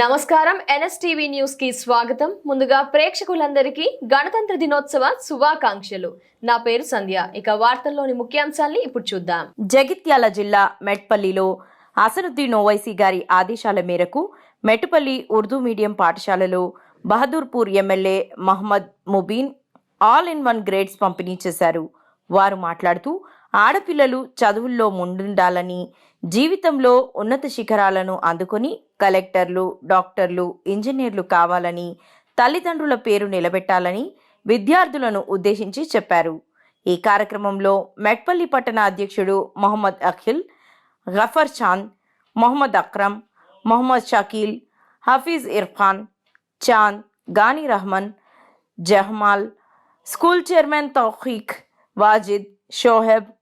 నమస్కారం. ఎన్ఎస్టీవీ న్యూస్కి స్వాగతం. ముందుగా ప్రేక్షకులందరికీ గణతంత్ర దినోత్సవ శుభాకాంక్షలు. నా పేరు సంధ్య. ఇక వార్తల్లోని ముఖ్యాంశాల్ని ఇప్పుడు చూద్దాం. జగిత్యాల జిల్లా మెట్పల్లిలో అసనుద్దీన్ ఓవైసీ గారి ఆదేశాల మేరకు మెట్పల్లి ఉర్దూ మీడియం పాఠశాలలో Bahadurpur MLA Mohammed Mubeen all in one grades పంపిణీ చేశారు. వారు మాట్లాడుతూ ఆడపిల్లలు చదువుల్లో ముందుండాలని జీవితంలో ఉన్నత శిఖరాలను అందుకొని కలెక్టర్లు డాక్టర్లు ఇంజనీర్లు కావాలని తల్లిదండ్రుల పేరు నిలబెట్టాలని విద్యార్థులను ఉద్దేశించి చెప్పారు. ఈ కార్యక్రమంలో మెట్పల్లి పట్టణ అధ్యక్షుడు మొహమ్మద్ అఖిల్ గఫర్ చాంద్ మొహమ్మద్ అక్రమ్ మొహమ్మద్ షకీల్ హఫీజ్ ఇర్ఫాన్ చాంద్ గానీ రహమాన్ జహమాల్ స్కూల్ చైర్మన్ తౌఖీక్ వాజిద్ షోహెబ్